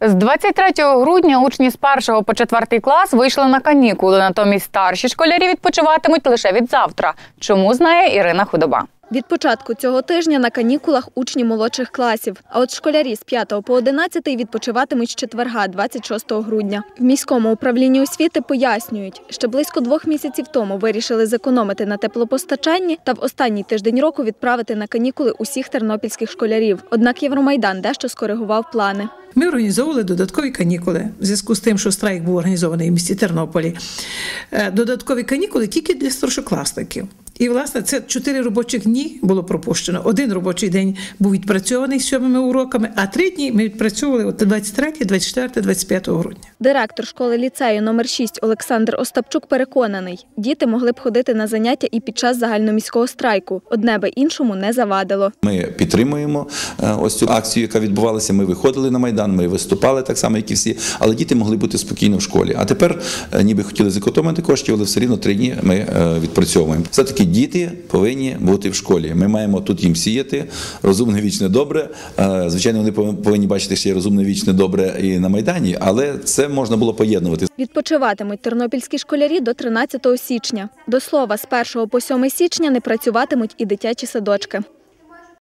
З 23 грудня учні з 1 по 4 клас вийшли на канікули. Натомість старші школярі відпочиватимуть лише від завтра. Чому знає Ірина Худоба? Від початку цього тижня на канікулах учні молодших класів. А от школярі з 5 по 11 відпочиватимуть з четверга, 26 грудня. В міському управлінні освіти пояснюють, що близько двох місяців тому вирішили зекономити на теплопостачанні та в останній тиждень року відправити на канікули усіх тернопільських школярів. Однак Євромайдан дещо скоригував плани. Ми організовували додаткові канікули в зв'язку з тим, що страйк був організований в місті Тернополі. Е, Додаткові канікули тільки для старшокласників. І, власне, це чотири робочих дні було пропущено. Один робочий день був відпрацьований сьомими уроками, а три дні ми відпрацьовували от 23, 24, 25 грудня. Директор школи ліцею номер 6 Олександр Остапчук переконаний, діти могли б ходити на заняття і під час загальноміського страйку. Одне би іншому не завадило. Ми підтримуємо е, ось цю акцію, яка відбувалася. Ми виходили на майдан, ми виступали так само, як і всі, але діти могли бути спокійно в школі. А тепер, е, ніби хотіли зекономити коштів, але все рівно три дні ми е, відпрацьовуємо. Все таки діти повинні бути в школі. Ми маємо тут їм сіяти розумне вічне добре. Е, Звичайно, вони повинні бачити ще й розумне вічне добре і на майдані, але це можна було поєднувати. Відпочиватимуть тернопільські школярі до 13 січня. До слова, з 1 по 7 січня не працюватимуть і дитячі садочки.